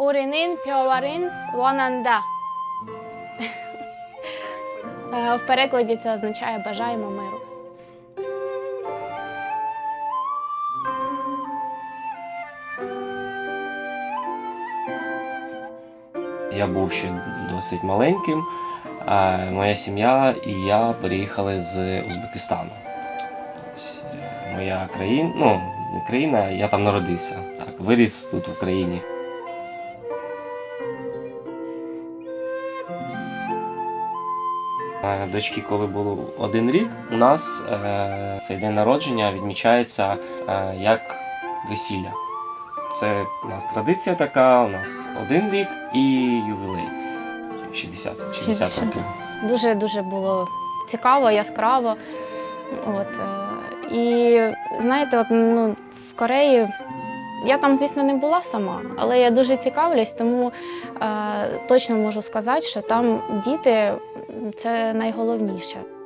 Уринин піоварин вонанда. В перекладі це означає бажаємо миру. Я був ще досить маленьким. Моя сім'я і я переїхали з Узбекистану. Е, моя країна, ну не країна, я там народився. Так, виріс тут в Україні. Дочки, коли було один рік, у нас е, цей день народження відмічається е, як весілля. Це у нас традиція така, у нас один рік і ювілей. 60, 60 60. років. Дуже дуже було цікаво, яскраво. От, е, і знаєте, от, ну, в Кореї я там, звісно, не була сама, але я дуже цікавлюсь, тому е, точно можу сказати, що там діти це найголовніше.